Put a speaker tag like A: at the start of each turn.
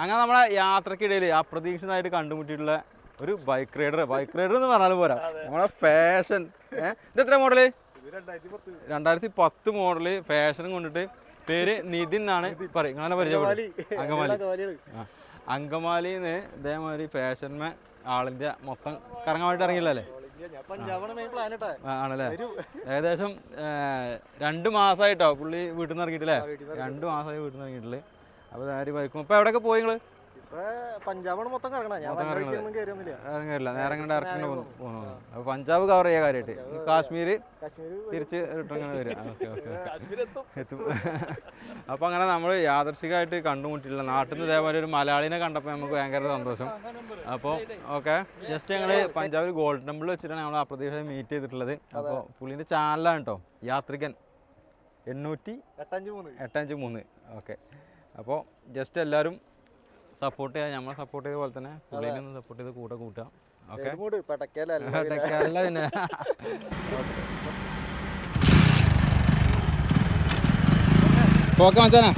A: അങ്ങനെ നമ്മളെ യാത്രക്കിടയിൽ അപ്രതീക്ഷിതമായിട്ട് കണ്ടുമുട്ടിയിട്ടുള്ള ഒരു ബൈക്ക് റൈഡർ ബൈക്ക് റൈഡർ എന്ന് പറഞ്ഞാൽ പോരാ. നമ്മളെ ഫാഷൻ ഇത് എത്ര മോഡൽ രണ്ടായിരത്തി പത്ത് മോഡൽ ഫാഷനും കൊണ്ടിട്ട് പേര് നിതിൻ എന്നാണ് പറയും. നിങ്ങളെ പരിചയപ്പെടും. അങ്കമാലി. അങ്കമാലിന്ന് ഇതേമാതിരി ഫാഷൻമേ ആളിന്റെ മൊത്തം കറങ്ങാമായിട്ട് ഇറങ്ങിയില്ലല്ലേ? ആണല്ലേ? ഏകദേശം രണ്ടു രണ്ട് മാസമായിട്ടോ പുള്ളി വീട്ടിൽ നിന്ന് ഇറങ്ങിയിട്ടില്ലേ രണ്ട് മാസമായി വീട്ടിൽ നിന്ന് ഇറങ്ങിയിട്ടില്ലേ? അപ്പോൾ നേരെ ബൈക്കും. ഇപ്പോൾ എവിടെയൊക്കെ പോയി നിങ്ങൾ
B: പഞ്ചാബാണ് മൊത്തം
A: നേരെ ഇങ്ങനെ ഡയറക്റ്റ് പോകുന്നു പഞ്ചാബ് കവർ ചെയ്യാൻ കാര്യമായിട്ട് കാശ്മീർ
B: കാശ്മീർ
A: തിരിച്ച് റിട്ടേൺ വരും. Okay okay. എത്തും. അപ്പോൾ അങ്ങനെ നമ്മൾ യാദർശികമായിട്ട് കണ്ടുമുട്ടില്ല നാട്ടിൽ നിന്ന് ഇതേപോലെ ഒരു മലയാളിനെ കണ്ടപ്പോൾ നമുക്ക് ഭയങ്കര സന്തോഷം. അപ്പോൾ ഓക്കെ. ജസ്റ്റ് ഞങ്ങൾ പഞ്ചാബിൽ ഗോൾഡ് ടെമ്പിൾ വെച്ചിട്ടാണ് ഞങ്ങൾ അപ്രതീക്ഷ മീറ്റ് ചെയ്തിട്ടുള്ളത്. അപ്പോൾ പുള്ളിന്റെ ചാനലാണ് കേട്ടോ യാത്രികൻ. എണ്ണൂറ്റി
B: എട്ടഞ്ച് മൂന്ന്.
A: എട്ടഞ്ച് മൂന്ന്. ഓക്കെ. അപ്പോൾ ജസ്റ്റ് എല്ലാവരും സപ്പോർട്ട് ചെയ്യാം നമ്മളെ സപ്പോർട്ട് ചെയ്ത പോലെ തന്നെ പുള്ളിനെ സപ്പോർട്ട് ചെയ്ത് കൂടെ കൂട്ടാം. ഓക്കെ അല്ല പിന്നെ. ഓക്കെ മച്ചാനാ.